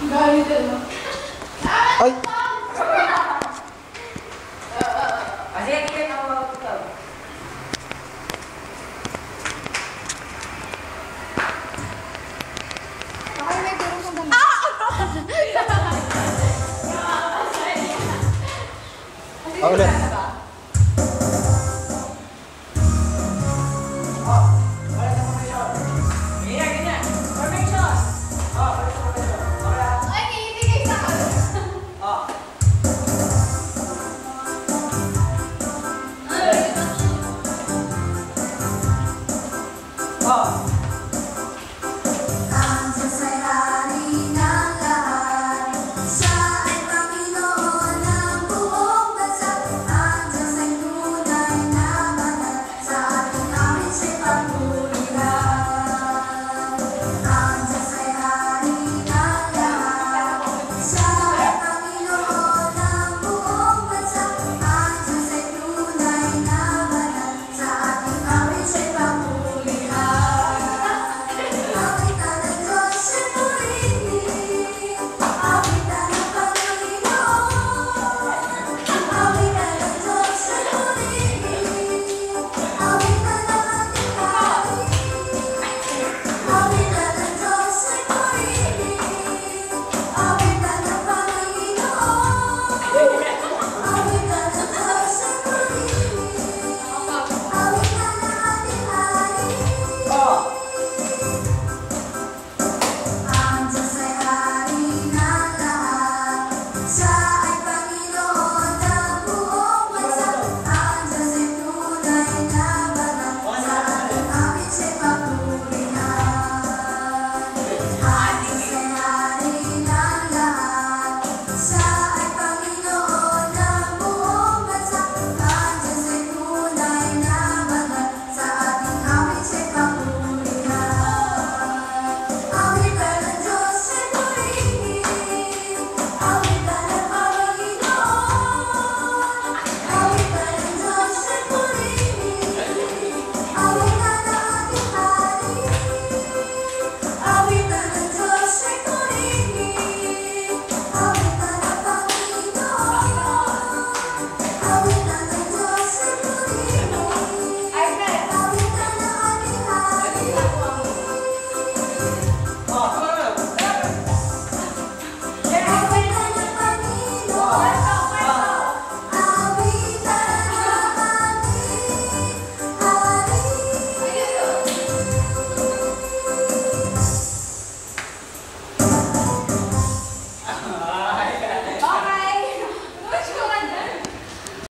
Ay! Kasi hindi ka ito. Baka may turong sa damit. Ah, ulit. tough.